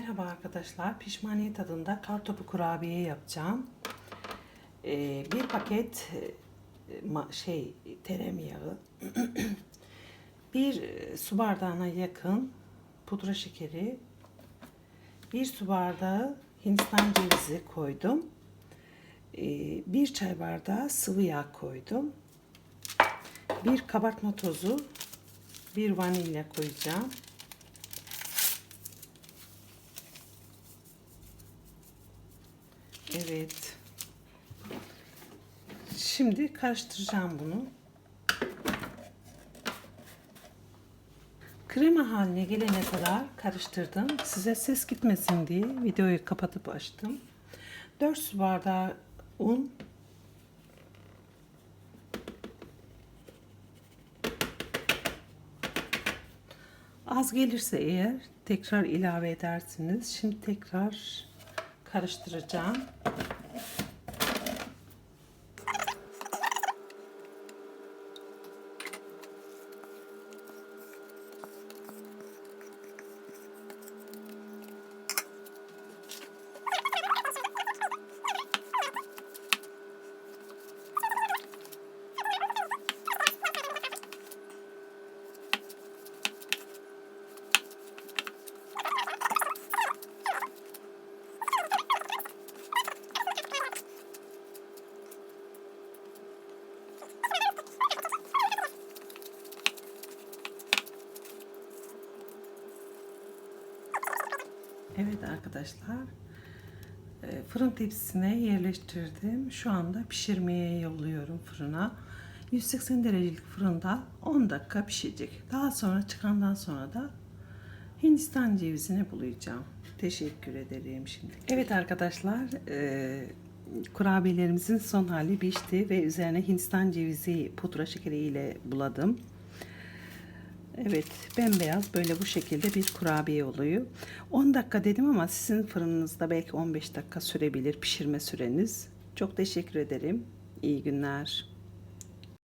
Merhaba arkadaşlar. Pişmaniye tadında kartopu kurabiye yapacağım. Ee, bir paket e, şey tereyağı, bir e, su bardağına yakın pudra şekeri, bir su bardağı Hindistan cevizi koydum. Ee, bir çay bardağı sıvı yağ koydum. Bir kabartma tozu, bir vanilya koyacağım. Evet. Şimdi karıştıracağım bunu. Krema haline gelene kadar karıştırdım. Size ses gitmesin diye videoyu kapatıp açtım. 4 su bardağı un. Az gelirse eğer tekrar ilave edersiniz. Şimdi tekrar karıştıracağım. Evet arkadaşlar. e, Fırın tepsisine yerleştirdim. Şu anda pişirmeye yolluyorum fırına. 180 derecelik fırında 10 dakika pişecek. Daha sonra çıkandan sonra da Hindistan cevizini bulayacağım. Teşekkür ederim şimdi. Evet arkadaşlar, e, kurabiyelerimizin son hali pişti ve üzerine Hindistan cevizi pudra şekeri ile buladım. Evet, bembeyaz böyle bu şekilde bir kurabiye oluyor. 10 dakika dedim ama sizin fırınınızda belki 15 dakika sürebilir pişirme süreniz. Çok teşekkür ederim. İyi günler.